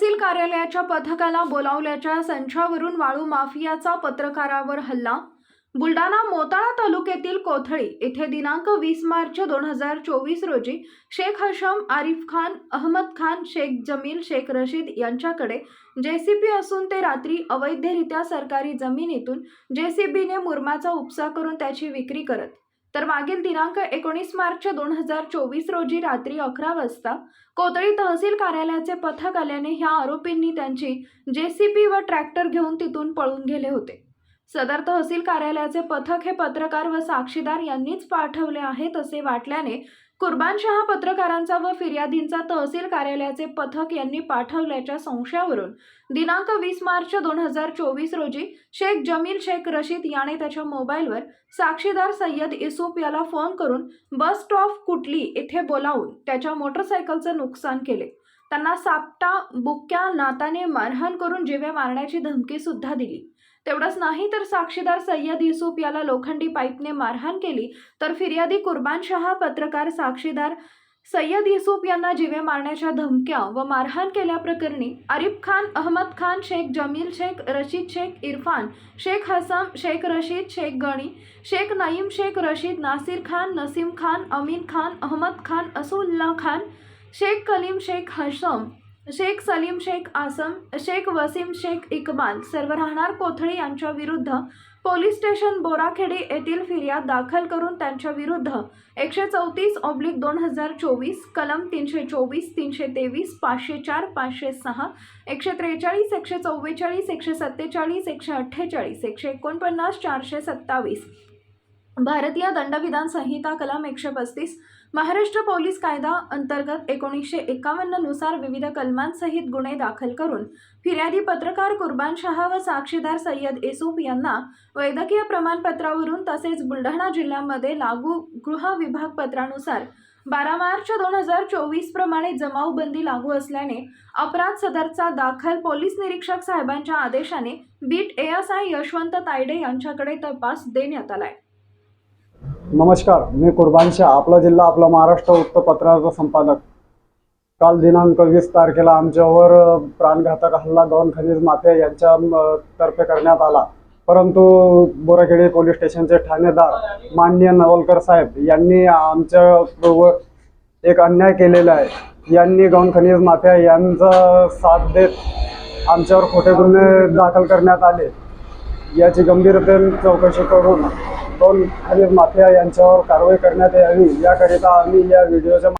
तहसील कार्यालयाच्या पथकाला बोलावल्याच्या संचावरून वाळू माफियाचा पत्रकारावर हल्ला. बुलडाणा मोताळा तालुक्यातील कोथळी येथे दिनांक वीस मार्च दोन हजार चोवीस रोजी शेख हशम आरिफ खान अहमद खान शेख जमील शेख रशीद यांच्याकडे जेसीबी असून ते रात्री अवैधरित्या सरकारी जमिनीतून जेसीबीने मुरमाचा उपसा करून त्याची विक्री करत तर मागील दिनांक एकोणीस मार्च दोन हजार चोवीस रोजी रात्री अकरा वाजता कोतळी तहसील कार्यालयाचे पथक आल्याने ह्या आरोपींनी त्यांची जेसीबी व ट्रॅक्टर घेऊन तिथून पळून गेले होते. सदर तहसील कार्यालयाचे पथक हे पत्रकार व साक्षीदार यांनीच पाठवले आहेत असे वाटल्याने कुर्बानशहा पत्रकारांचा व फिर्यादींचा तहसील कार्यालयाचे पथक यांनी पाठवल्याच्या संशयावरून दिनांक वीस मार्च दोन हजार चोवीस रोजी शेख जमील शेख रशीद याने त्याच्या मोबाईलवर साक्षीदार सय्यद इसूफ याला फोन करून बस स्टॉप कुटली येथे बोलावून. त्याच्या मोटरसायकलचं नुकसान केले. त्यांना सापटा बुक्क्या नाताने मारहाण करून जीवे मारण्याची धमकी सुद्धा दिली. तेवढंच नाही तर साक्षीदार सय्यद युसुफ याला लोखंडी पाईपने मारहाण केली तर फिर्यादी कुर्बान शहा पत्रकार साक्षीदार सय्यद युसुफ यांना जीवे मारण्याच्या धमक्या व मारहाण केल्याप्रकरणी आरिफ खान अहमद खान शेख जमील शेख रशीद शेख इरफान शेख हसम शेख रशीद शेख गणी शेख नईम शेख रशीद नासिर खान नसीम खान अमीन खान अहमद खान असुल्ला खान शेख कलीम शेख हशम शेख सलीम शेख आसम शेख वसीम शेख इकबाल सर्व राहणार कोथळी यांच्या विरुद्ध पोलीस स्टेशन बोराखेडे येथील फिर्याद दाखल करून त्यांच्या विरुद्ध एकशे चौतीस ऑब्लिक दोन हजार चोवीस कलम तीनशे चोवीस तीनशे तेवीस पाचशे चार पाचशे सहा एकशे त्रेचाळीस एकशे चव्वेचाळीस एकशे सत्तेचाळीस एकशे अठ्ठेचाळीस एकशे एकोणपन्नास चारशे सत्तावीस. भारतीय दंडविधान संहिता कलम एकशे पस्तीस महाराष्ट्र पोलीस कायदा अंतर्गत एकोणीसशे एकावन्ननुसार विविध कलमांसहित गुन्हे दाखल करून फिर्यादी पत्रकार कुर्बान शहा व साक्षीदार सय्यद एसूफ यांना वैद्यकीय प्रमाणपत्रावरून तसेच बुलढाणा जिल्ह्यामध्ये लागू गृह विभाग पत्रानुसार बारा मार्च दोन हजार चोवीस प्रमाणे जमावबंदी लागू असल्याने अपराध सदरचा दाखल पोलीस निरीक्षक साहेबांच्या आदेशाने बीट एएसआय यशवंत तायडे यांच्याकडे तपास देण्यात आलाय. नमस्कार मी कुर्बान शाह आपला जिल्हा आपला महाराष्ट्र वृत्तपत्राचा संपादक. काल दिनांक वीस तारखेला आमच्यावर प्राणघातक हल्ला गौन खनिज माफिया यांच्या तर्फे करण्यात आला. परंतु बोराखेडी पोलीस स्टेशनचे ठाणेदार मान्य नवलकर साहेब यांनी आमच्या एक अन्याय केलेला आहे. यांनी गौन खनिज माफिया यांचा साथ देत आमच्यावर खोटे गुन्हे दाखल करण्यात आले. याची गंभीरतेने चौकशी करून दोन खनिज माफिया यांच्यावर कारवाई करण्यात यावी याकरिता आम्ही या व्हिडिओच्या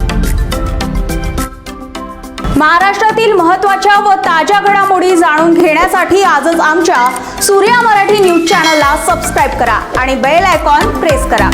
महाराष्ट्रातील महत्त्वाच्या व ताज्या घडामोडी जाणून घेण्यासाठी आजच आमच्या सूर्या मराठी न्यूज चॅनलला सबस्क्राईब करा आणि बेल आयकॉन प्रेस करा.